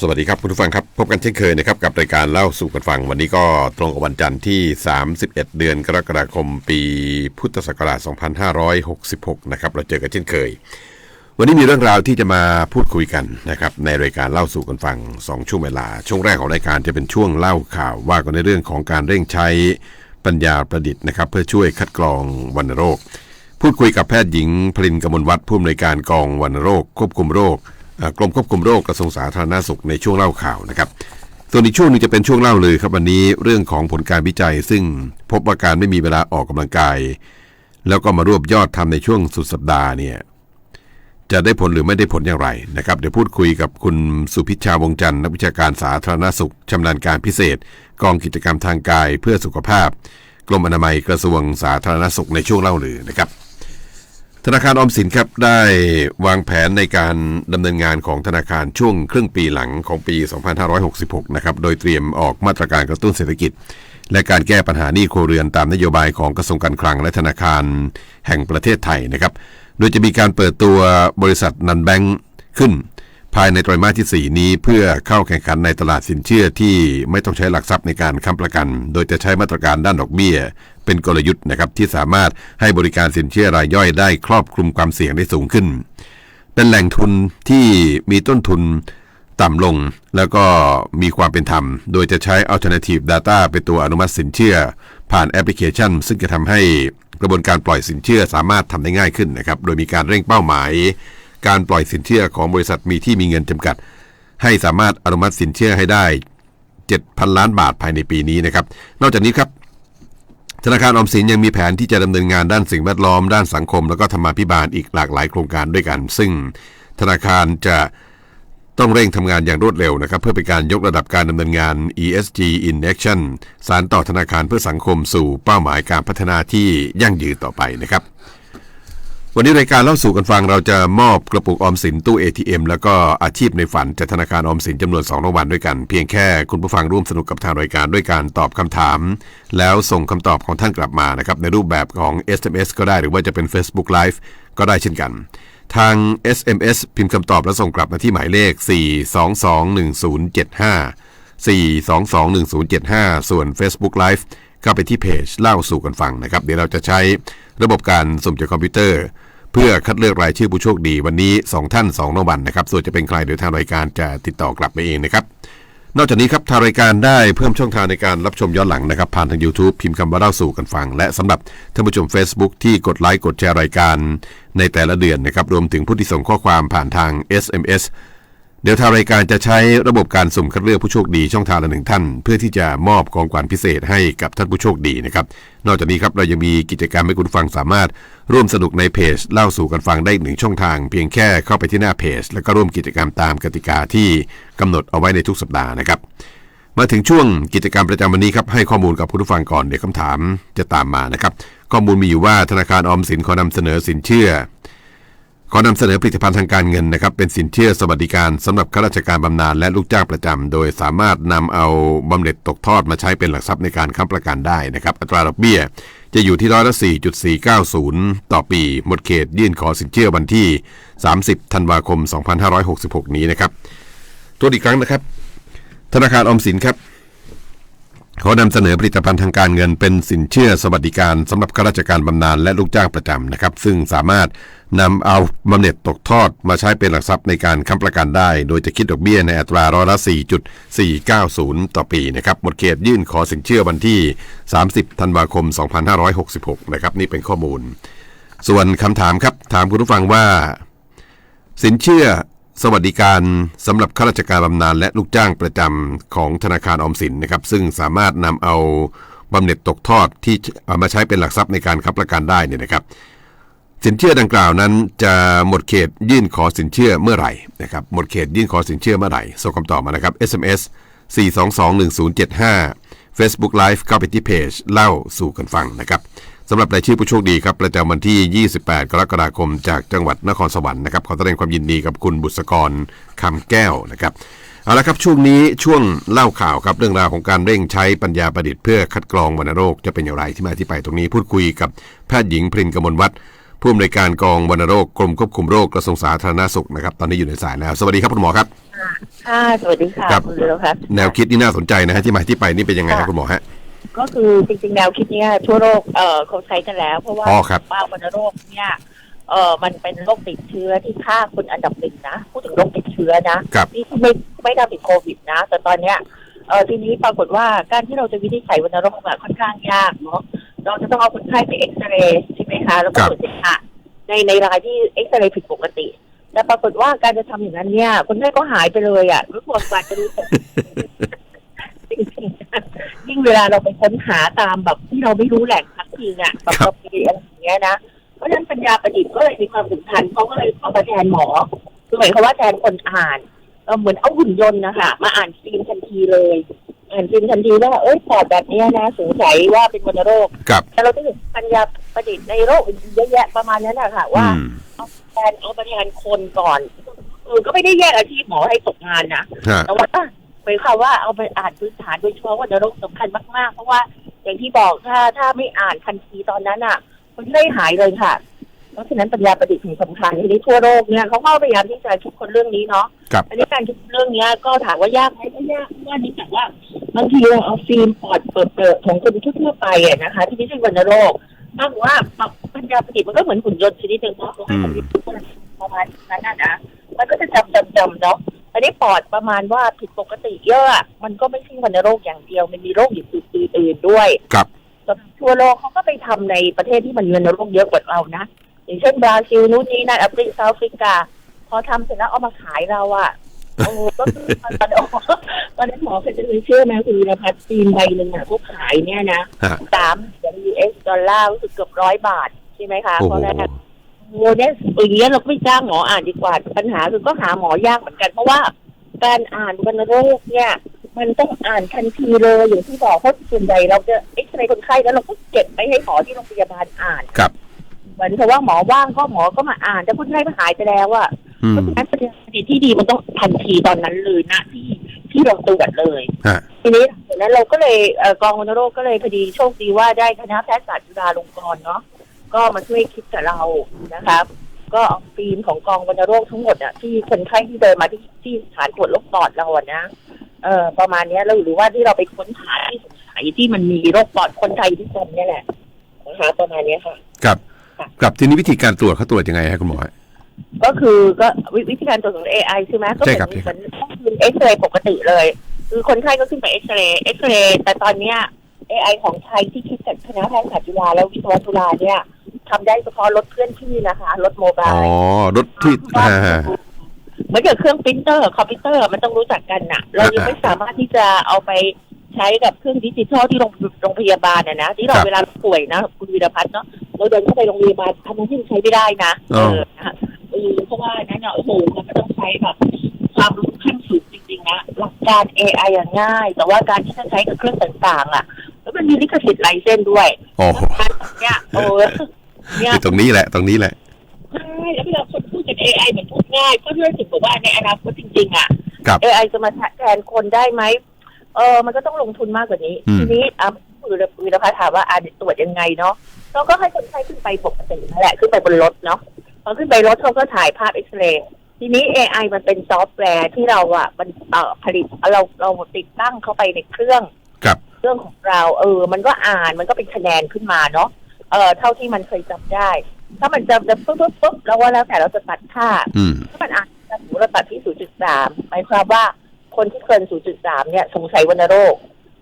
สวัสดีครับคุณผู้ฟังครับ พบกันเช่นเคยนะครับกับรายการเล่าสู่กันฟัง วันนี้ก็ตรงกับวันจันทร์ที่ 31 เดือนกรกฎาคมปีพุทธศักราช 2566 นะครับเราเจอกันเช่นเคย วันนี้มีเรื่องราวที่จะมาพูดคุยกันนะครับในรายการเล่าสู่กันฟัง 2 ช่วงเวลา ช่วงแรกของรายการจะเป็นช่วงเล่าข่าวว่ากันในเรื่องของการเร่งใช้ปัญญาประดิษฐ์นะครับเพื่อช่วยคัดกรองวัณโรค พูดคุยกับแพทย์หญิงพรินกมลวัฒน์ผู้อำนวยการกองวัณโรค ควบคุมโรค กรมควบคุมโรคกระทรวงสาธารณสุขในช่วงเล่าข่าวนะครับ ส่วนอีกช่วงนึงจะเป็นช่วงเล่าเลยครับวันนี้เรื่องของผลการวิจัย ซึ่งพบว่าการไม่มีเวลาออกกำลังกาย แล้วก็มารวบยอดทำในช่วงสุดสัปดาห์เนี่ยจะได้ผลหรือไม่ได้ผลอย่างไรนะครับ เดี๋ยวพูดคุยกับคุณสุพิชชาวงจันทร์นักวิชาการสาธารณสุขชำนาญการพิเศษ กองกิจกรรมทางกายเพื่อสุขภาพ กรมอนามัยกระทรวงสาธารณสุขในช่วงเล่าลือนะครับ ธนาคารออมสินครับได้วางแผนในการดำเนินงานของธนาคารช่วงครึ่งปีหลังของปี 2566 นะครับ โดยเตรียมออกมาตรการกระตุ้นเศรษฐกิจ และการแก้ปัญหาหนี้ครัวเรือนตามนโยบายของกระทรวงการคลังและธนาคารแห่งประเทศไทยนะครับ โดยจะมีการเปิดตัวบริษัทนันแบงค์ขึ้น ภายในไตรมาสที่ 4 นี้เพื่อเข้าแข่งขันในตลาดสินเชื่อที่ไม่ต้องใช้หลักทรัพย์ในการค้ำประกัน โดยจะใช้มาตรการด้านดอกเบี้ย เป็นกลยุทธ์นะครับที่สามารถให้บริการสินเชื่อรายย่อยได้ครอบคลุมความเสี่ยงได้สูงขึ้น เป็นแหล่งทุนที่มีต้นทุนต่ำลงแล้วก็มีความเป็นธรรม โดยจะใช้ Alternative Data เป็นตัวอนุมัติสินเชื่อ ผ่านแอปพลิเคชัน ซึ่งจะทำให้กระบวนการปล่อยสินเชื่อสามารถทำได้ง่ายขึ้นนะครับ โดยมีการเร่งเป้าหมาย การปล่อยสินเชื่อของบริษัทมีที่มีเงินจำกัด ให้สามารถอนุมัติสินเชื่อให้ได้ 7,000 ล้านบาทภายในปีนี้นะครับ นอกจากนี้ครับธนาคารออมสินยังมีแผนที่จะดำเนินงานด้านสิ่งแวดล้อม ด้านสังคม แล้วก็ธรรมาภิบาลอีกหลากหลายโครงการด้วยกัน ซึ่งธนาคารจะต้องเร่งทำงานอย่างรวดเร็วนะครับ เพื่อเป็นการยกระดับการดำเนินงาน ESG in Action สารต่อธนาคารเพื่อสังคมสู่เป้าหมายการพัฒนาที่ยั่งยืนต่อไปนะครับ วันนี้รายการเล่าสู่กันฟังเราจะมอบกระปุกออมสินตู้ ATM แล้วก็อาชีพในฝันจากธนาคารออมสินจำนวน2รางวัลด้วยกัน เพียงแค่คุณผู้ฟังร่วมสนุกกับทางรายการด้วยการตอบคำถาม แล้วส่งคำตอบของท่านกลับมานะครับในรูปแบบของ SMS ก็ได้หรือว่าจะเป็น Facebook Live ก็ได้เช่นกัน ทาง SMS พิมพ์คำตอบแล้วส่งกลับมาที่หมายเลข 4221075 4221075 ส่วน Facebook Live เข้าไปที่เพจเล่าสู่กันฟังนะครับ เดี๋ยวเราจะใช้ระบบการสุ่มจากคอมพิวเตอร์ พื่อคัดเลือกรายชื่อผู้โชคดีวันนี้ 2 ท่าน2รางวัลนะครับส่วนจะเป็นใครเดี๋ยวทางรายการจะติดต่อกลับไปเองนะครับ นอกจากนี้ครับทางรายการได้เพิ่มช่องทางในการรับชมย้อนหลังนะครับ ผ่านทาง YouTube พิมพ์คำว่าเล่าสู่กันฟัง และสำหรับท่านผู้ชม Facebook ที่กดไลค์กดแชร์รายการในแต่ละเดือนนะครับรวมถึงผู้ที่ส่งข้อความผ่านทาง SMS เดี๋ยวทางรายการจะใช้ระบบการสุ่มคัดเลือกผู้โชคดีช่องทางละหนึ่งท่าน เพื่อที่จะมอบของขวัญพิเศษให้กับท่านผู้โชคดีนะครับ นอกจากนี้ครับเรายังมีกิจกรรมให้คุณฟังสามารถร่วมสนุกในเพจเล่าสู่กันฟังได้หนึ่งช่องทาง เพียงแค่เข้าไปที่หน้าเพจ แล้วก็ร่วมกิจกรรมตามกติกาที่กำหนดเอาไว้ในทุกสัปดาห์นะครับ มาถึงช่วงกิจกรรมประจำวันนี้ครับให้ข้อมูลกับคุณผู้ฟังก่อนเดี๋ยวคำถามจะตามมานะครับข้อมูลมีอยู่ว่าธนาคารออมสินขอนำเสนอสินเชื่อ ขอนำเสนอผลิตภัณฑ์ทางการเงินนะครับ เป็นสินเชื่อสวัสดิการสำหรับข้าราชการบำนาญและลูกจ้างประจำโดยสามารถนำเอาบำเหน็จตกทอดมาใช้เป็นหลักทรัพย์ในการค้ำประกันได้นะครับ อัตราดอกเบี้ยจะอยู่ที่ร้อยละ 4.490 ต่อปี หมดเขตยื่นขอสินเชื่อวันที่ 30 ธันวาคม 2566 นี้นะครับตัวอีกครั้งนะครับ ธนาคารออมสินครับ ขอนำเสนอผลิตภัณฑ์ทางการเงินเป็นสินเชื่อสวัสดิการสำหรับข้าราชการบำนาญและลูกจ้างประจำนะครับ ซึ่งสามารถนำเอาบำเหน็จตกทอดมาใช้เป็นหลักทรัพย์ในการค้ำประกันได้ โดยจะคิดดอกเบี้ยในอัตราร้อยละ 4.490 ต่อปีนะครับหมดเขตยื่นขอสินเชื่อวันที่ 30 ธันวาคม 2566 นะครับนี่เป็นข้อมูล ส่วนคำถามครับถามคุณผู้ฟังว่า สินเชื่อ สวัสดิการสำหรับข้าราชการบำนาญและลูกจ้างประจำของธนาคารออมสินนะครับ ซึ่งสามารถนำเอาบำเหน็จตกทอดที่เอามาใช้เป็นหลักทรัพย์ในการค้ำประกันได้เนี่ยนะครับ สินเชื่อดังกล่าวนั้น จะหมดเขตยื่นขอสินเชื่อเมื่อไหร่นะครับหมดเขตยื่นขอสินเชื่อเมื่อไหร่ส่งคำตอบมานะครับ SMS 4221075 Facebook Live เข้าไปที่เพจเล่าสู่กันฟังนะครับ สำหรับรายชื่อผู้โชคดีครับประจำวันที่ 28 กรกฎาคม จากจังหวัดนครสวรรค์นะครับขอแสดงความยินดีกับคุณบุษกรคำแก้วนะครับเอาละครับช่วงนี้ช่วงเล่าข่าวครับเรื่องราวของการเร่งใช้ปัญญาประดิษฐ์เพื่อคัดกรองวัณโรคจะเป็นอย่างไรที่มาที่ไปตรงนี้พูดคุยกับแพทย์หญิงพรินกมลวัฒน์ผู้อำนวยการกองวัณโรคกรมควบคุมโรคกระทรวงสาธารณสุขนะครับตอนนี้อยู่ในสายแล้ว สวัสดีครับคุณหมอครับค่ะสวัสดีค่ะครับคุณวิโรพัฒน์แนวคิดนี่น่าสนใจนะฮะที่มาที่ไปนี่เป็นยังไงครับคุณหมอฮะ ก็คือจริงๆแนวคิดเนี้ยทั่วโลกเอ่อเขาใช้กันแล้ว เพราะว่าอ๋อครับ ว่าวัณโรคเนี่ยเอ่อมันเป็นโรคติดเชื้อที่ฆ่าคนอันดับหนึ่งนะพูดถึงโรคติดเชื้อนะครับ นี่ไม่ไม่ได้ติดโควิดนะ แต่ตอนเนี้ยเออทีนี้ปรากฏว่าการที่เราจะวินิจฉัยวัณโรคอะค่อนข้างยากเนาะเราจะต้องเอาคนไข้ไปเอ็กซเรย์ใช่ไหมคะแล้วก็ครับตรวจเสค่ะในในรายที่เอ็กซเรย์ผิดปกติ แต่ปรากฏว่าการจะทำอย่างนั้นเนี่ยคนไข้ก็หายไปเลยอะรู้ตัวกว่าจะรู้สึก จริงๆยิ่งเวลาเราไปค้นหาตามแบบที่เราไม่รู้แหล่งพักพิงอะแบบครับเราไปอะไรอย่างเงี้ยนะเพราะฉะนั้นปัญญาประดิษฐ์ก็เลยมีความสำคัญเขาก็เลยเอามาแทนหมอคือหมายความว่าแทนคนอ่านเออเหมือนเอาหุ่นยนต์นะคะมาอ่านฟิล์มทันทีเลย อ่านฟิล์มทันทีว่าเอ้ยปอดแบบเนี้ยนะสงสัยว่าเป็นวัณโรคครับแต่เราก็เห็นปัญญาประดิษฐ์ในโรคอื่นๆเยอะแยะประมาณนั้นแหละค่ะว่าอืมแทนเอามาแทนคนก่อนเออก็ไม่ได้แยกอาชีพหมอให้ตกงานนะฮะแต่ว่า หมายความว่าเอาไปอ่านพื้นฐานโดยเฉพาะว่าโรคสำคัญมากๆ เพราะว่าอย่างที่บอกถ้าถ้าไม่อ่านทันทีตอนนั้นอะคนไม่หายเลยค่ะ เพราะฉะนั้นปัญญาประดิษฐ์ถึงสำคัญทีนี้ทั่วโลกเนี่ยเขาก็พยายามที่จะคิดคนเรื่องนี้เนาะครับอันนี้การคิดเรื่องเนี้ยก็ถามว่ายากไหมก็ยากเพราะว่านี่แต่ว่าบางทีเราเอาฟิล์มปอดเปิดๆของคนทั่วๆไปอะนะคะ ที่ไม่ใช่วัณโรคมากกว่าปัญญาประดิษฐ์มันก็เหมือนหุ่นยนต์ชนิดหนึ่งเนาะเราให้คอมพิวเตอร์ประมาณนั้นน่ะนะมันก็จะจำจำจำเนาะ อันนี้ปอดประมาณว่าผิดปกติเยอะอะ มันก็ไม่ใช่วัณโรคอย่างเดียว มันมีโรคอย่างอื่นๆด้วย ครับแต่ทั่วโลกเขาก็ไปทำในประเทศที่มันมีวัณโรคเยอะกว่าเรานะ อย่างเช่นบราซิลนู้นนี่นั่นแอฟริกาเซาท์แอฟริกาพอทำเสร็จแล้วเอามาขายเราอะโอ้ก็คือตอนนั้นตอนนั้นหมอเคยจะเคยเชื่อไหมคุณวีรพัฒน์จีนใบหนึ่งอะเขาขายเนี่ยนะฮะสามเหรียญ US ดอลลาร์รู้สึกเกือบร้อยบาท ใช่ไหมคะโอ้เพโหราะแรก โอ้เนี่ยอย่างเงี้ยเราก็ไม่จ้างหมออ่านดีกว่า ปัญหาคือก็หาหมอยากเหมือนกัน เพราะว่าการอ่านวัณโรคเนี่ย มันต้องอ่านทันทีเลยอย่างที่บอกเพราะส่วนใหญ่เราจะเอ็กซเรย์คนไข้แล้วเราก็เก็บไปให้หมอที่โรงพยาบาลอ่านครับเหมือนกับว่าหมอว่างก็หมอก็มาอ่าน แต่คนไข้ก็หายไปแล้วอะอืเพมราะฉะนั้นประเด็นที่ดีมันต้องทันทีตอนนั้นเลยนะที่ที่เราตรวจเลยฮะทีนี้ดังนั้นเราก็เลยเอ่อกองวัณโรคก็เลยพอดีโชคดีว่าได้คณะแพทยศาสตร์จุฬาลงกรณ์เนาะ ก็มาช่วยคิดกับเรานะครับก็เอาฟิล์มของกองวัณโรคทั้งหมดอะที่คนไข้ที่เดินมาที่ที่สถานตรวจโรคปอดเราอะนะเออประมาณเนี้ยแล้วหรือว่าที่เราไปค้นหาที่สงสัยที่มันมีโรคปอดคนไทยทุกคนเนี่ยแหละนะคะประมาณเนี้ยค่ะครับค่ะครับทีนี้วิธีการตรวจเขาตรวจยังไงฮะคุณหมอฮะก็คือก็วิวิธีการตรวจของ AI ใช่ไหมก็ใช่เหครับมือนใช่เหครัมือบนคือเอ็กซเรย์ปกติเลย คือคนไข้ก็ขึ้นไปเอ็กซเรย์เอ็กซเรย์แต่ตอนเนี้ย AI ของไทยที่คิดจากคณะแพทยศาสตร์จุฬาและวิศวะจุฬาเนี่ย ทำได้เฉพาะรถเคลื่อนที่นะคะรถโมบาอ๋อยรถที่ฮะฮะเหมือนกับเครื่องปรินเตอร์คอมพิวเตอร์มันต้องรู้จักกันน่ะ เรายังอ่าไม่สามารถที่จะเอาไปใช้กับเครื่องดิจิทัลที่โรงโรงพยาบาลน่ะนะที่เราครับเวลาป่วยนะคุณวีรพัฒน์เนาะเราเดินเข้าไปโรงพยาบาลทำนั้นที่ใช้ไม่ได้นะอ๋เอออนะคะเออเพราะว่านั้นเนี่ยโอ้โหมันก็ต้องใช้แบบความรู้ขั้นสูงจริงๆนะหลักการ AI อย่างง่าย แต่ว่าการที่จะใช้กับเครื่องต่างๆอะแล้วมันมีลิขสิทธิ์ไลเซนส์ด้วยโอ้โหเนี่ยโอ้เนี่ยนี่ ตรงนี้แหละ ตรงนี้แหละใช่แล้วเวลาคนพูดกับ AI เหมือนพูดง่ายก็เรื่องถึงบอกว่าในอนาคตจริงๆ อะครับ AI จะมาแทนคนได้ไหมเออมันก็ต้องลงทุนมากกว่านี้อืมทีนี้อะวีรวีรพัฒน์ถามว่าอ่าตรวจยังไงเนาะเราก็ให้คนไข้ขึ้นไปปกตินั่นแหละ ขึ้นไปบนรถเนาะพอขึ้นไปรถเขาก็ถ่ายภาพเอ็กซเรย์ทีนี้ AI มันเป็นซอฟต์แวร์ที่เราอะมันเอ่อผลิตเราเราติดตั้งเข้าไปในเครื่อง ครับ เครื่องของเรา เออ มันก็อ่านมันก็เป็นคะแนนขึ้นมาเนาะ เออเท่าที่มันเคยจำได้ ถ้ามันจำจะปุ๊บปุ๊บปุ๊บแล้วว่าแล้วแต่เราจะตัดค่าอืมถ้ามันอ่านสมมติเราตัดที่0.3หมายความว่าคนที่เกิน0.3เนี่ยสงสัยวัณโรค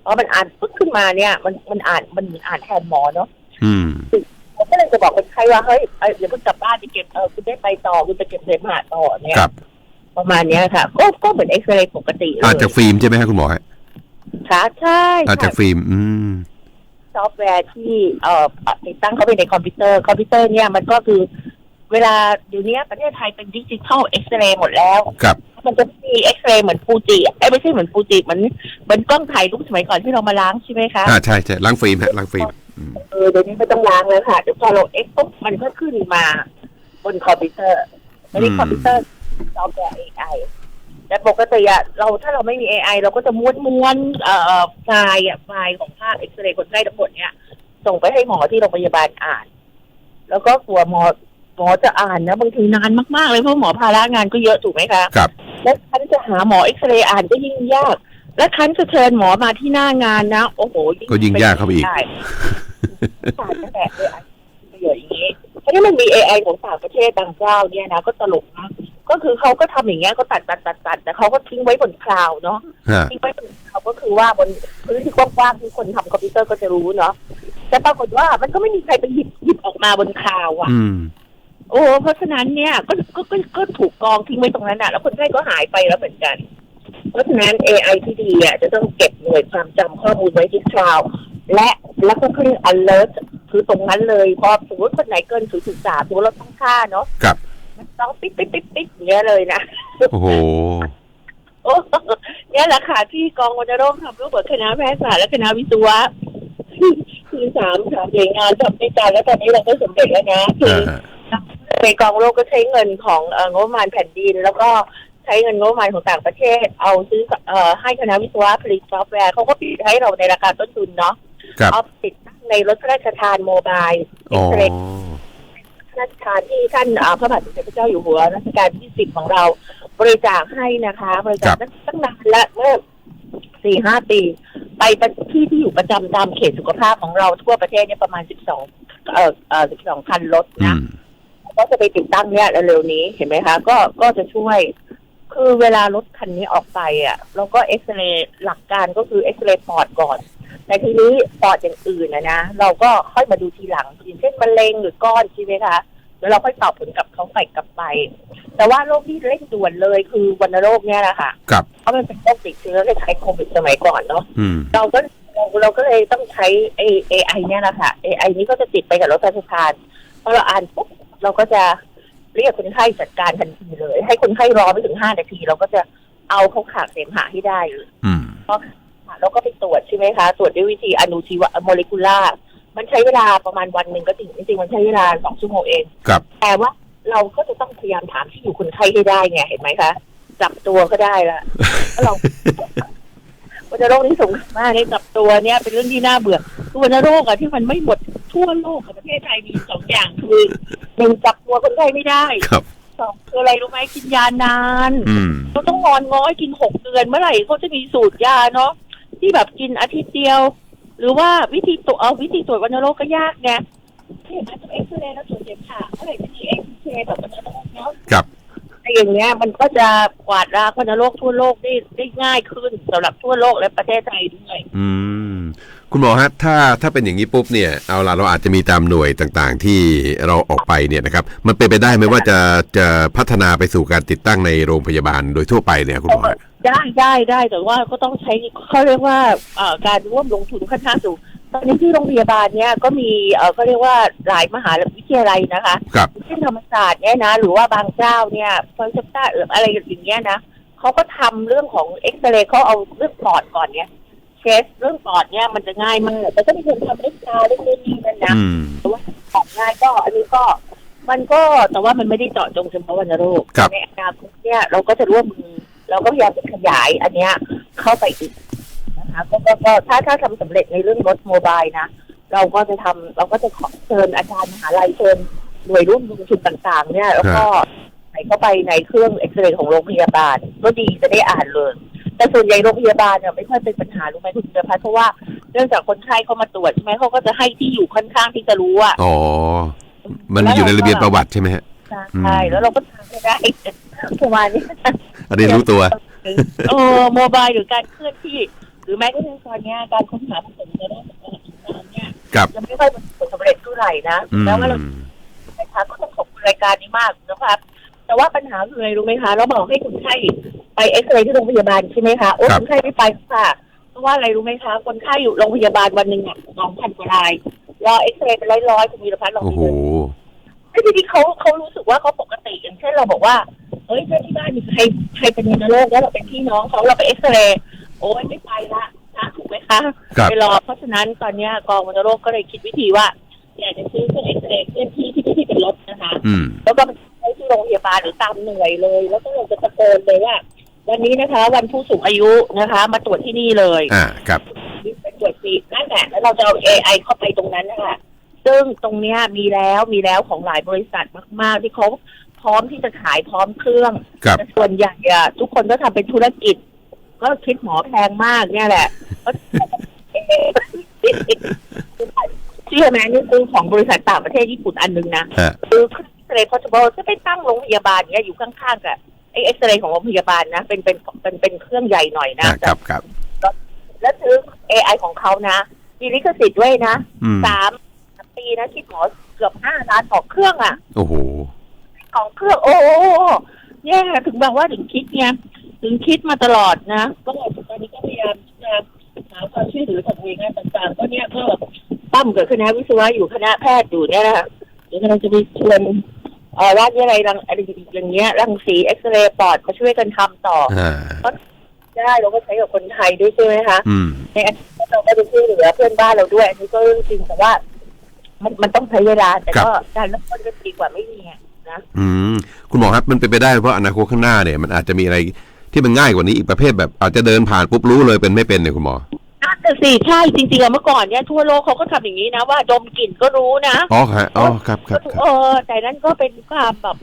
เพราะมันอ่านปึ๊บขึ้นมาเนี่ย มันมันอ่านมันอ่านแทนหมอเนาะอืมผมก็เลยจะบอกคนไข้ว่าเฮ้ยเอ้ยเดี๋ยวคุณกลับบ้านไปเก็บเออคุณได้ไปต่อคุณไปเก็บเสมหะต่อเนี่ยครับประมาณเนี้ยค่ะ ก็ก็เหมือนเอ็กซเรย์ปกติเลยอาจจะฟิล์มใช่ไหมฮะคุณหมอฮะค่ะใช่อาจจะค่ะฟิล์ม อืม ซอฟต์แวร์ที่เอ่อติดตั้งเข้าไปในคอมพิวเตอร์คอมพิวเตอร์เนี่ยมันก็คือ เวลาเดี๋ยวนี้ประเทศไทยเป็นดิจิทัลเอ็กซเรย์หมดแล้วครับมันจะมีเอ็กซเรย์เหมือนฟูจิไอ้ยไม่ใช่เหมือนฟูจิเหมือนเหมือนกล้องถ่ายรูปสมัยก่อนที่เรามาล้างใช่ไหมคะอ่าใช่ใช่ล้างฟิล์มฮะล้างฟิล์มอืมเออเดี๋ยวนี้ไม่ต้องล้างแล้วค่ะเดี๋ยวพอเราเอ็กปุ๊บมันก็ขึ้นมาบนคอมพิวเตอร์ไม่ได้คอมพิวเตอร์ซอฟต์แวร์ AI แต่ปกติอะเราถ้าเราไม่มี AI เราก็จะม้วนม้วนๆเอ่อไฟล์อะไฟล์ของภาพเอ็กซเรย์คนไข้ทั้งหมดเนี่ยส่งไปให้หมอที่โรงพยาบาลอ่าน แล้วแล้วก็กลัวหมอหมอจะอ่านนะบางทีนานมากๆเลยเพราะหมอภาระงานก็เยอะถูกไหมคะครับ แล้วคันจะหาหมอเอ็กซเรย์อ่านก็ยิ่งยาก และคันจะเชิญหมอมาที่หน้างานนะ โอ้โหก็ยิ่งยากเข้าไปอีกด้ศาสตร์ตั้งแต่เลยประโยชน์อย่างนี้เพราะนี่มันมี AI ของต่างประเทศบางเจ้าเนี่ยนะก็ตลกนะก็ คือเขาก็ทำอย่างเงี้ยก็ตัดตัดตัดตัดแต่เขาก็ทิ้งไว้บนคลาวด์เนาะฮะทิ้งไว้บนคลาวด์ก็คือว่าบนพื้นที่กว้างๆที่คนทำคอมพิวเตอร์ก็จะรู้เนาะแต่ปรากฏว่ามันก็ไม่มีใครไปหยิบหยิบออกมาบนคลาวด์อะอืมโอ้เพราะฉะนั้นเนี่ยก็ก็ก็ก็ถูกกองทิ้งไว้ตรงนั้นอะแล้วคนไข้ก็หายไปแล้วเหมือนกัน เพราะฉะนั้น AI ที่ดีอะจะต้องเก็บหน่วยความจำข้อมูลไว้ที่คลาวด์และแล้วก็เครื่อง alert คือตรงนั้นเลยพอสมมติคนไหนเกินศูนย์จุดสามสมมติเราต้องค่าเนาะค รับมันต้องปิ๊ดปิ๊ดปิ๊ดปิ๊ดอย่างเงี้ยเลยนะโอ้โหโอ้เนี่ยแหละค่ะที่กองวัณโรคทำร่วมกับคณะแพทยศาสตร์และคณะวิศวะคือสามสามหน่วยงานทำด้วยกันแล้วตอนนี้เราก็สำเร็จแล้วนะคืออ่าในกองโลกก็ใช้เงินของเอ่องบประมาณแผ่นดิน แล้วก็ใช้เงินงบประมาณของต่างประเทศ เอาซื้อเอ่อให้คณะวิศวะผลิตซอฟต์แวร์เขาก็ผลิตให้เราในราคาต้นทุนเนาะครับเอาติดตั้งในรถพระราชทานโมบายเอ็อ๋กอซเรย์พ ระราชทานที่ท่านอ่าพระบาทสมเด็จพระเจ้าอยู่หัวรัชกาลที่สิบของเราบริจาคให้นะคะ บริจาคตั้งตั้งนานและเมื่อสี่ห้าปี ไปที่ที่อยู่ประจำตามเขตสุขภาพของเราทั่วประเทศเนี่ยประมาณสิบสองเอ่อเอ่อสิบสองคันรถอืนะมก็จะไปติดตั้งเนี่ยเร็วๆนี้เห็นไหมคะ ก็ก็จะช่วยคือเวลารถคันนี้ออกไปอะเราก็เอ็กซเรย์หลักการก็คือเอ็กซเรย์ปอดก่อน แต่ทีนี้ปอดอย่างอื่นนะนะเราก็ค่อยมาดูทีหลังอย่างเช่นมะเร็งหรือก้อนใช่ไหมคะแล้วเราค่อยตอบผลกับเขาไปกลับไป แต่ว่าโรคที่เร่งด่วนเลยคือวัณโรคเนี่ยแหละค่ะครับเพราะมันเป็นโรคติดเชื้อในใช้โควิดสมัยก่อนเนาะอืมเราก็เราเราก็เลยต้องใช้ A- AI เนี่ยแหละค่ะ AI นี้ก็จะติดไปกับรถพยาบาลพอเราอ่านปุ๊บเราก็จะเรียกคนไข้จัดการทันทีเลย ให้คนไข้รอไม่ถึงห้านาที เราก็จะเอาเขาขาดเสมหะให้ได้เลยอืม แล้วก็ไปตรวจใช่ไหมคะ ตรวจด้วยวิธีอนุชีวะโมเลกุลาร์มันใช้เวลาประมาณวันหนึ่งก็จริงจริงๆมันใช้เวลาสองชั่วโมงเองครับแต่ว่าเราก็จะต้องพยายามถามที่อยู่คนไข้ให้ได้ไงเห็นไหมคะจับตัวก็ได้ละแล้วเราวัณโรคที่สำคัญมากเนี่ยจับตัวเนี่ยเป็นเรื่องที่น่าเบื่อคือวัณโรคอะที่มันไม่หมดทั่วโลกกับประเทศไทยมีสองอย่างคือหนึ่งจับตัวคนไข้ไม่ได้ครับสองคืออะไรรู้ไหมกินยานานอืมเราต้องนอนง้อยกินหกเดือนเมื่อไหร่เขาจะมีสูตรยาเนาะ ที่แบบกินอาทิตย์เดียว หรือว่าวิธีตรวจเอาวิธีตรวจวัณโรคก็ยากไงเห็นไหมต้องเอ็กซเรย์แล้วตรวจเจ็บขาเมื่อไหร่จะมีเอ็กซเรย์แบบวัณโรคเนาะครับไอ้อย่างเงี้ยมันก็จะกวาดล้างวัณโรคทั่วโลกได้ได้ง่ายขึ้นสำหรับทั่วโลกและประเทศไทยด้วย อืม คุณหมอฮะถ้าถ้าเป็นอย่างนี้ปุ๊บเนี่ยเอาล่ะเราอาจจะมีตามหน่วยต่างๆ ที่เราออกไปเนี่ยนะครับมันเป็นไปได้ไหมว่าจะจะพัฒนาไปสู่การติดตั้งในโรงพยาบาลโดยทั่วไปเนี่ยคุณหมอฮะได้ได้ได้แต่ว่าก็ต้องใช้เขาเรียกว่าเอ่อการร่วมลงทุนค่อนข้างสูงตอนนี้ที่โรงพยาบาลเนี่ยก็มีเอ่อเขาเรียกว่าหลายมหาวิทยาลัยนะคะครับเช่นธรรมศาสตร์เนี่ยนะหรือว่าบางเจ้าเนี่ยฟอร์ซต้าหรืออะไรอย่างเงี้ยนะเขาก็ทำเรื่องของเอ็กซเรย์เขาเอาเรื่องปอดก่อนเนี่ย เชสเรื่องปอดเนี่ยมันจะง่ายมากแต่ก็มีคนทำเอ็กซาเรื่องนี้นั่นนะอืมปอดง่ายก็อันนี้ก็มันก็แต่ว่ามันไม่ได้เจาะจงเฉพาะวัณโรคครับในอนาคตเนี่ยเราก็จะร่วมมือเราก็พยายามจะขยายอันเนี้ยเข้าไปอีกนะคะก็ก็ก็ถ้าถ้าทำสำเร็จในเรื่องรถโมบายนะเราก็จะทำเราก็จะขอเชิญอาจารย์มหาลัยเชิญหน่วยร่วมลงทุนต่างๆ เนี่ย แล้วก็ใส่เข้าไปในเครื่องเอ็กซเรย์ของโรงพยาบาล ก็ดีจะได้อ่านเลย แต่ส่วนใหญ่โรงพยาบาลเนี่ยไม่ค่อยเป็นปัญหารู้ไหมคุณเจรพัฒน์เพราะว่าเนื่องจากคนไข้เขามาตรวจใช่ไหมเขาก็จะให้ที่อยู่ค่อนข้างที่จะรู้ว่าอ๋อมันมีอยู่ในระเบียบประวัติใช่ไหมฮะใช่แล้วเราก็ทำไม่ได้ประมาณนี้อันนี้รู้ตัวเออโมบายหรือการเคลื่อนที่ หรือแม้กระทั่งตอนเนี้ยการค้นหาผลในด้านของเนี่ยครับยังไม่ค่อยประสบผลสำเร็จเท่าไหร่นะอืมแล้วว่าเรานะคะก็ต้องขอบคุณรายการนี้มากนะครับแต่ว่าปัญหาคืออะไรรู้ไหมคะ เราบอกให้คนไข้ ไปเอ็กซเรย์ที่โรงพยาบาลใช่ไหมคะโอ้คนไข้ไม่ไปค่ะ เพราะว่าอะไรรู้ไหมคะ คนไข้อยู่โรงพยาบาลวันหนึ่งอะสองพันกว่ารายรอเอ็กซเรย์เป็นร้อยๆคุณมีรพัฒน์ลองโอ้ไปโหดูไอ้ที่เขาเขารู้สึกว่าเขาปกติอย่างเช่นเราบอกว่าเฮ้ยถ้าที่บ้านมีใครใครเป็นวัณโรคแล้วเราเป็นพี่น้องเขาเราไปเอ็กซเรย์โอ้ยไม่ไปละนะถูกไหมคะครับไปรอเพราะฉะนั้นตอนเนี้ยกองวัณโรคก็เลยคิดวิธีว่าอยากจะซื้อเครื่องเอ็กซเรย์เคลื่อนที่ที่ไม่ใช่เป็นรถนะคะอืมแล้วก็ไปใช้ที่โรงพยาบาลหรือตามหน่วยเลย แล้วก็เราจะตะโกนเลยว่า วันนี้นะคะ วันผู้สูงอายุนะคะ มาตรวจที่นี่เลยอ่าครับไปตรวจฟรีนั่นแหละแล้วเราจะเอา AI เข้าไปตรงนั้นนะคะซึ่งตรงเนี้ยมีแล้วมีแล้วของหลายบริษัทมาก ๆ ที่เขาพร้อมที่จะขายพร้อมเครื่องครับแต่ส่วนใหญ่อะทุกคนก็ทำเป็นธุรกิจ ก็คิดหมอแพงมากเนี่ยแหละก็ เชื่อไหมนี่คือของบริษัทต่างประเทศญี่ปุ่นอันหนึงนะ ฮะ คือเครื่องเอ็กซเรย์พอร์ตเบิลจะไปตั้งโรงพยาบาลเนี้ยอยู่ข้างๆกับ ไอเอ็กซเรย์ของโรงพยาบาลนะ เป็นเป็นเป็นเป็นเครื่องใหญ่หน่อยนะอะครับครับ แล้วซื้อ AI ของเขานะ มีลิขสิทธิ์ด้วยนะอืม สามปีนะคิดหมอเกือบห้าล้านต่อเครื่องอะ โอ้โห ของเครื่องโอ้แย่ถึงบอกว่าถึงคิดไงถึงคิดมาตลอดนะก็ตอนนี้ก็พยายามที่จะหาความช่วยเหลือจากหน่วยงานต่างๆก็เนี่ยก็ปั้มกับคณะวิศวะอยู่คณะแพทย์อยู่เนี่ยนะคะเดี๋ยวกำลังจะมีชวนเอ่อ ราชวิทยาลัยรังอะไรอย่างเงี้ยรังสีเอ็กซเรย์ปอดมาช่วยกันทำต่ออ่าได้เราก็ใช้กับคนไทยด้วยใช่ไหมคะอืมในอันนี้เราก็จะช่วยเหลือเพื่อนบ้านเราด้วย อันนี้ก็เรื่องจริงแต่ว่า มันมันต้องใช้เวลาแต่ก็การเริ่มต้นก็ดีกว่าไม่มีอะนะอืมคุณหมอครับมันเป็นไปได้เพราะอนาคตข้างหน้าเนี่ย มันอาจจะมีอะไรที่มันง่ายกว่านี้อีกประเภทแบบอาจจะเดินผ่านปุ๊บรู้เลยเป็นไม่เป็นเนี่ยคุณหมอ นั่นน่ะสิใช่จริงๆอะเมื่อก่อนเนี่ยทั่วโลกเขาก็ทำอย่างนี้นะว่าดมกลิ่นก็รู้นะอ๋อฮะอ๋อครับครับคเอรับอแต่นั้นก็เป็นความแบบ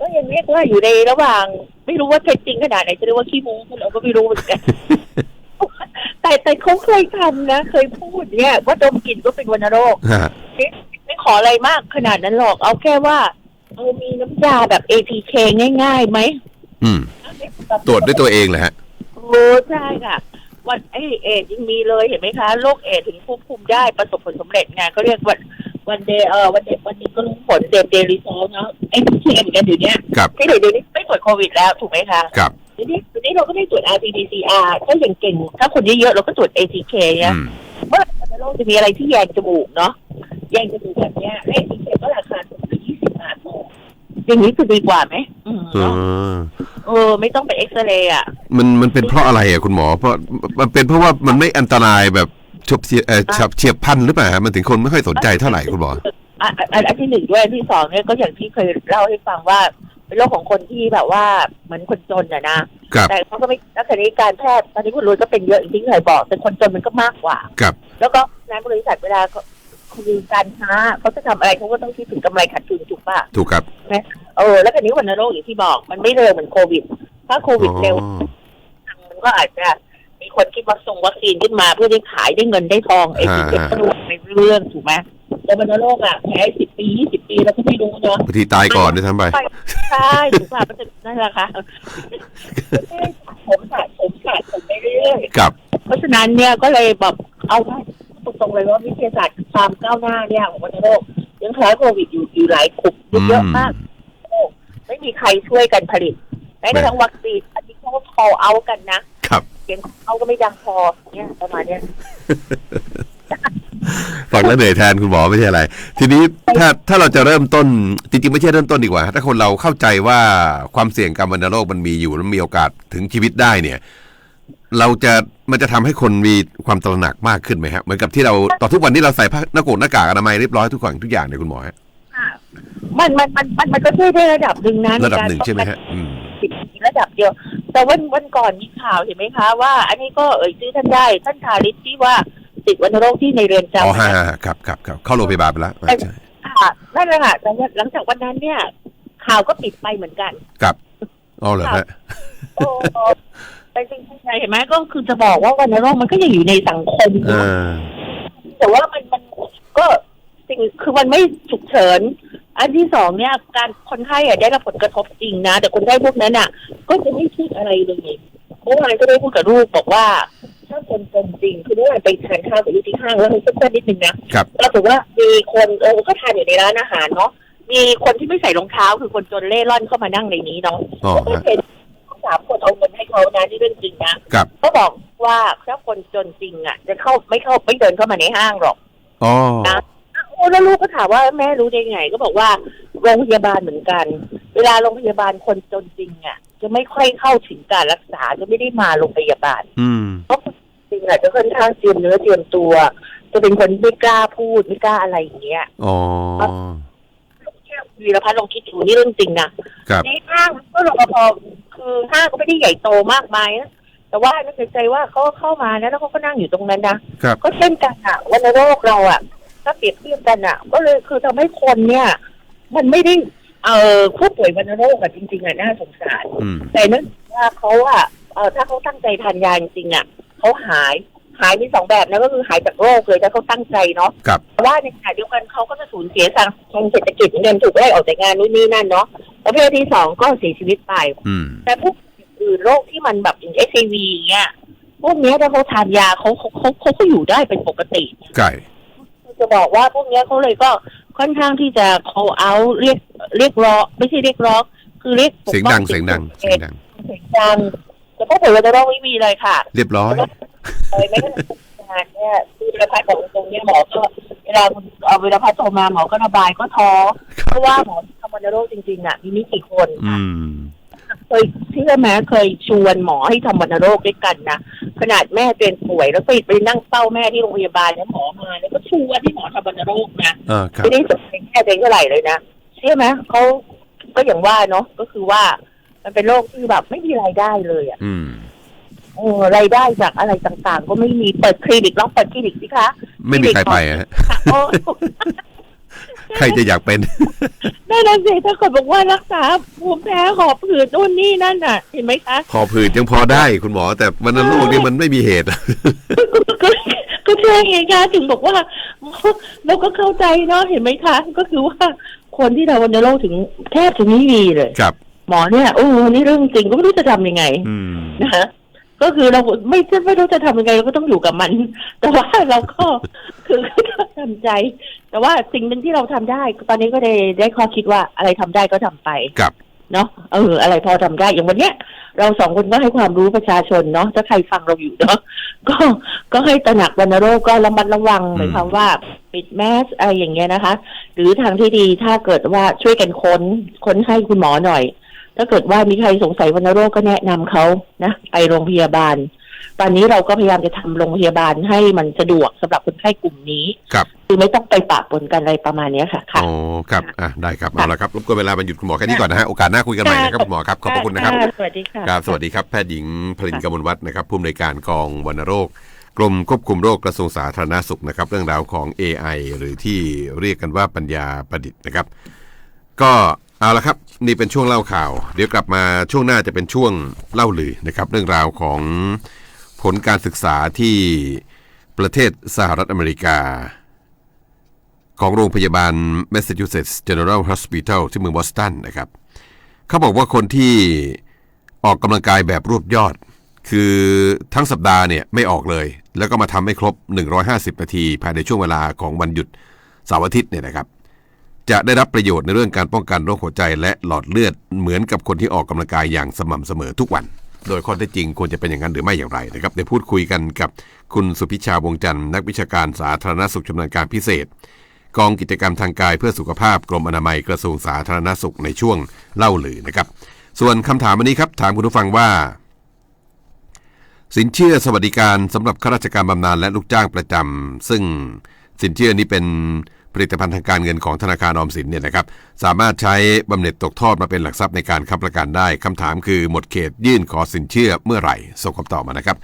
ก็ยังเรียกว่าอยู่ในระหว่าง ไม่รู้ว่าเท็จจริงขนาดไหนจะเรียกว่าขี้โม้เราก็ไม่รู้เหมือนกัน แต่แต่เขาเคยทำนะ เคยพูดเนี่ยว่าดมกลิ่นก็เป็นวัณโรค ฮะ ไม่ขออะไรมากขนาดนั้นหรอก เอาแค่ว่าเออมีน้ำยาแบบ ATK ง่ายๆไหมอืม ตรวจด้วยตัวเองแหละฮะ โอ้ใช่ค่ะ วันไอเอดยังมีเลยเห็นไหมคะโรคเอดถึงควบคุมได้ประสบผลสำเร็จไงก็เรียกวันวันเดย์เออวันเดย์วันนี้ก็รู้ผลเดย์เดย์รีซอลเนาะ ATK เหมือนกันเดี๋ยวนี้ครับที่เดี๋ยวนี้ไม่ตรวจโควิดแล้วถูกไหมคะครับเดี๋ยวนี้เดี๋ยวนี้เราก็ไม่ตรวจ RT-PCR ถ้าอย่างเก่ง ถ้าคนเยอะๆเราก็ตรวจ ATK เนี่ยอืมเมื่อไหร่ในโลกจะมีอะไรที่แยงจมูกเนาะแยงจมูกแบบเนี้ยไอ้ที่เก็บก็ราคาถูกถึงยี่สิบบาทพอ อย่างนี้คือดีกว่าไหมอืมเออเออ ไม่ต้องไปเอ็กซเรย์อะ มันมันเป็นเพราะอะไรอะคุณหมอ เพราะมันเป็นเพราะว่ามันไม่อันตรายแบบชบเฉียเอ่อฉับเฉียบพลันหรือเปล่าฮะมันถึงคนไม่ค่อยสนใจเท่าไหร่คุณหมอ อะอันอันอันที่หนึ่งด้วยอันที่สองเนี่ยก็อย่างที่เคยเล่าให้ฟังว่าเป็นโรคของคนที่แบบว่าเหมือนคนจนอะนะครับ แต่เขาก็ไม่แล้วทีนี้การแพทย์ตอนนี้คนรวยก็เป็นเยอะอย่างที่เคยบอกแต่คนจนมันก็มากกว่า ครับ แล้วก็งานบริษัทเวลาเขาคือการค้าเขาจะทำอะไรเขาก็ต้องคิดถึงกำไรขาดทุนถูกป่ะถูกครับ เออแล้วทีนี้วันโรคอย่างที่บอก มันไม่เร็วเหมือนโควิด ถ้าโควิดเร็วอ๋อมันก็อาจจะมีคนคิดวัคซงวัคซีนขึ้นมาเพื่อได้ขายได้เงินได้ทองไอ้ที่เก็บก็ดูในเรื่องถูกไหมแต่วันโรคอะแพ้สิบปียี่สิบปีเราก็ไม่รู้เนาะบางทีตายก่อนด้วยซ้ำไปไปใช่ถูกป่ะมันจะนั่นแหละค่ะผมสะสมสะสมไปเรื่อยกับๆเพราะฉะนั้นเนี่ยก็เลยแบบเอาว่าตรงๆเลยว่าวิทยาศาสตร์ความก้าวหน้าเนี่ยของวันโรคยังแพ้โควิดอยู่อยู่หลายกลุ่มอืเยอะมมากไม่มีใครช่วยกันผลิตแม้กระทั่งวัคซีนอันนี้เขาก็ call out กันนะครับเสียง call out ก็ไม่ดังพอเนี่ยประมาณเนี้ยฟังแล้วเหนื่อยแทนคุณหมอไม่ใช่อะไร ทีนี้ถ้าถ้าเราจะเริ่มต้นจริงๆไม่ใช่เริ่มต้นดีกว่า ถ้าคนเราเข้าใจว่าความเสี่ยงการวัณโรคมันมีอยู่แล้วมีโอกาสถึงชีวิตได้เนี่ย เราจะมันจะทำให้คนมีความตระหนักมากขึ้นไหมฮะเหมือนกับที่เราต่อทุกวันนี้เราใส่ผ้าหน้ากากหน้ากากอนามัยเรียบร้อยทุกอย่างทุกอย่างเนี่ยคุณหมอฮะ มันมันมันมันมันก็ช่วยได้ระดับหนึ่งนะระดับหนึ่งใช่ไหมฮะอืมในระดับเดียว แต่วันวันก่อนมีข่าวเห็นไหมคะ ว่า อันนี้ก็เอ่ยชื่อท่านได้ท่านทาริสที่ว่าติดวัณโรคที่ในเรือนจำอ๋อฮะฮะครับครับครับเข้าโรงพยาบาลไปแล้วอ่าใช่ค่ะนั่นแหละค่ะแต่ว่าหลังจากวันนั้นเนี่ย ข่าวก็ปิดไปเหมือนกันครับอ๋อเหรอฮะโอ้แต่จริงๆเห็นไหมก็คือจะบอกว่าวัณโรคมันก็ยังอยู่ในสังคมเอนะอแต่ว่ามันมันก็สิ่งคือมันไม่ฉุกเฉิน อันที่สองเนี่ยการคนไข้อะได้รับผลกระทบจริงนะ แต่คนไข้พวกนั้นอะ ก็จะไม่พูดอะไรเลยเมื่อวานก็ได้พูดกับลูกบอกว่า ถ้าคนจนจริงคือเมื่อวานไปทานข้าวกับลูกที่ห้างแล้วมันก็นิดนึงนะครับปรากฏว่ามีคนเออก็ทานอยู่ในร้านอาหารเนาะมีคนที่ไม่ใส่รองเท้าคือคนจนเล่ร่อนเข้ามานั่งในนี้เนาะอ๋อก็ไม่ฮะเป็นสามคนเอาเงินให้เขานะนี่เรื่องจริงนะครับก็บอกว่าถ้าคนจนจริงอะ จะเข้าไม่เข้าไม่เดินเข้ามาในห้างหรอกอ๋อโอ้ แล้วลูกก็ถามว่าแม่รู้ได้ไง ก็บอกว่าโรงพยาบาลเหมือนกัน เวลาโรงพยาบาลคนจนจริงอะ จะไม่ค่อยเข้าถึงการรักษาจะไม่ได้มาโรงพยาบาลอืมเพราะคนจริงอะจะค่อนข้างเตรียมเนื้อเตรียมตัว จะเป็นคนไม่กล้าพูดไม่กล้าอะไรอย่างเงี้ยอ๋อวีรพัฒน์ลองคิดดูนี่เรื่องจริงนะครับในห้างก็รปภคือห้างก็ไม่ได้ใหญ่โตมากมายนะแต่ว่านึกในใจว่าเขาเข้ามานะแล้วเขาก็นั่งอยู่ตรงนั้นนะครับก็เช่นกันอะวันโรคเราอะ ถ้าเปรียบเทียบกันอะ ก็เลยคือทำให้คนเนี่ย มันไม่ได้เอ่อผู้ป่วยวัณโรคอะจริงๆอะน่าสงสารอืมแต่เนื่องจากว่าเขาอะเอ่อถ้าเขาตั้งใจทานยาจริงๆอะเขาหายหายมีสองแบบนะก็คือหายจากโรคเลยถ้าเขาตั้งใจเนาะครับแต่ว่าในขณะเดียวกันเขาก็จะสูญเสียทางทางเศรษฐกิจเหมือนกันถูกไล่ออกจากงานนู่นนี่นั่นเนาะประเภทที่สองก็เสียชีวิตไปอืมแต่พวกอื่นโรคที่มันแบบอย่างเอชไอวีเงี้ยพวกเนี้ยถ้าเขาทานยาเขาเขาเขาเขาก็อยู่ได้เป็นปกติใช่ จะบอกว่าพวกเนี้ยเขาเลยก็ค่อนข้างที่จะ call out เรียกเรียกร้องไม่ใช่เรียกร้องคือเรียกปกเสียงป้ดังเสียงดังเสีเสียยงงดังเสียงดังแต่พวกผมเราจะต้องไม่มีเลยค่ะ เรียบร้อยเลยไม่ต้องงานเนี่ยคือเวลาพัดบอกตรงๆเนี่ยหมอก็เวลาคุณเอาเวลาพัดโทรมาหมอก็ระบายก็ท้อเพราะว่าหมอทำวัณโรคจริงๆอะมีไม่กี่คนอืค่ะมเคยเชื่อไหมเคยชวนหมอให้ทำวัณโรคด้วยกันนะขนาดแม่เป็นป่วยแล้วไปไปนั่งเฝ้าแม่ที่โรงพยาบาลแล้วหมอมาแล้วก็ ชวนที่หมอทำวัณโรคนะเออครับไม่ได้สนใจแค่ตัวเองเท่าไหร่เลยนะเชื่อไหมเขาก็อย่างว่าเนาะก็คือว่า มันเป็นโรคที่แบบไม่มีรายได้เลยอะอืมเออรายได้จากอะไรต่างๆ ก็ไม่มีเปิดคลินิกลองเปิดคลินิกสิคะไม่มีใครไปอะฮะค่ะโอ้ใครจะอยากเป็นนั่นน่ะสิถ้าเกิดบอกว่ารักษาภูมิแพ้หอบหืดนู่นนี่นั่นน่ะ เห็นไหมคะพอผืดยังพอได้คุณหมอ แต่วันนั้นโรคนี่มันไม่มีเหตุ ก็ก็ใช่ไงคะถึงบอกว่าเราก็เข้าใจเนาะเห็นไหมคะ ก็คือว่าคนที่เราวันโรคถึงแทบจะไม่มีเลยครับ หมอเนี่ยโอ้นี่เรื่องจริงก็ไม่รู้จะทำยังไงอืมนะคะก็คือเราไม่ไม่รู้จะทำยังไงเราก็ต้องอยู่กับมัน แต่ว่าเราก็คือก็ทำใจ แต่ว่าสิ่งหนึ่งที่เราทำได้ ตอนนี้ก็ได้ได้ข้อคิดว่าอะไรทำได้ก็ทำไปครับ เนาะเอออะไรพอทำได้อย่างวันเนี้ย เราสองคนก็ให้ความรู้ประชาชนเนาะถ้าใครฟังเราอยู่เนาะก็ก็ให้ตระหนักวัณโรคก็ระมัดระวังหมายความว่าปิดแมสอะไรอย่างเงี้ยนะคะ หรือทางที่ดีถ้าเกิดว่าช่วยกันค้นค้นให้คุณหมอหน่อย ถ้าเกิดว่ามีใครสงสัยวัณโรคก็แนะนำเขานะไปโรงพยาบาล ตอนนี้เราก็พยายามจะทำโรงพยาบาลให้มันสะดวกสำหรับคนไข้กลุ่มนี้ครับคือไม่ต้องไปปะปนกันอะไรประมาณเนี้ยค่ะค่ะโอ้ครับอะได้ครับเอาละครับรบกวนเวลามันหยุดคุณหมอแค่นี้ก่อนนะฮะโอกาสหน้าคุยกันใหม่นะครับคุณหมอครับขอบพระคุณนะครับสวัสดีค่ะครับสวัสดีครับแพทย์หญิงพลินกมลวัฒน์นะครับผู้อำนวยการกองวัณโรคกรมควบคุมโรคกระทรวงสาธารณสุขนะครับ เรื่องราวของ AI หรือที่เรียกกันว่าปัญญาประดิษฐ์นะครับ ก็เอาละครับ นี่เป็นช่วงเล่าข่าว เดี๋ยวกลับมาช่วงหน้าจะเป็นช่วงเล่าลือนะครับ เรื่องราวของ ผลการศึกษาที่ประเทศสหรัฐอเมริกา ของโรงพยาบาล Massachusetts General Hospital ที่เมืองบอสตันนะครับ เขาบอกว่าคนที่ออกกำลังกายแบบรวบยอด คือทั้งสัปดาห์เนี่ยไม่ออกเลย แล้วก็มาทำให้ครบ 150 นาทีภายในช่วงเวลาของวันหยุดเสาร์อาทิตย์เนี่ยนะครับ จะได้รับประโยชน์ในเรื่องการป้องกันโรคหัวใจและหลอดเลือดเหมือนกับคนที่ออกกำลังกายอย่างสม่ำเสมอทุกวัน โดยข้อเท็จจริงควรจะเป็นอย่างนั้นหรือไม่อย่างไรนะครับเดี๋ยวพูดคุยกันกับคุณสุพิชาวงจันทร์นักวิชาการสาธารณสุขชำนาญการพิเศษ กองกิจกรรมทางกายเพื่อสุขภาพกรมอนามัยกระทรวงสาธารณสุขในช่วงเล่าหลือนะครับ ส่วนคำถามวันนี้ครับถามคุณผู้ฟังว่า สินเชื่อสวัสดิการสำหรับข้าราชการบำนาญและลูกจ้างประจำซึ่งสินเชื่อนี้เป็น ผลิตภัณฑ์ทางการเงินของธนาคารออมสินเนี่ยนะครับสามารถใช้บำเหน็จตกทอดมาเป็นหลักทรัพย์ในการค้ำประกันได้คำถามคือหมดเขตยื่นขอสินเชื่อเมื่อไหร่ ส่งคำตอบมานะครับ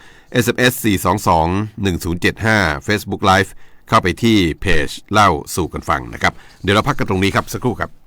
SMS 422 1075 Facebook Live เข้าไปที่เพจเล่าสู่กันฟังนะครับ เดี๋ยวเราพักกันตรงนี้ครับสักครู่ครับ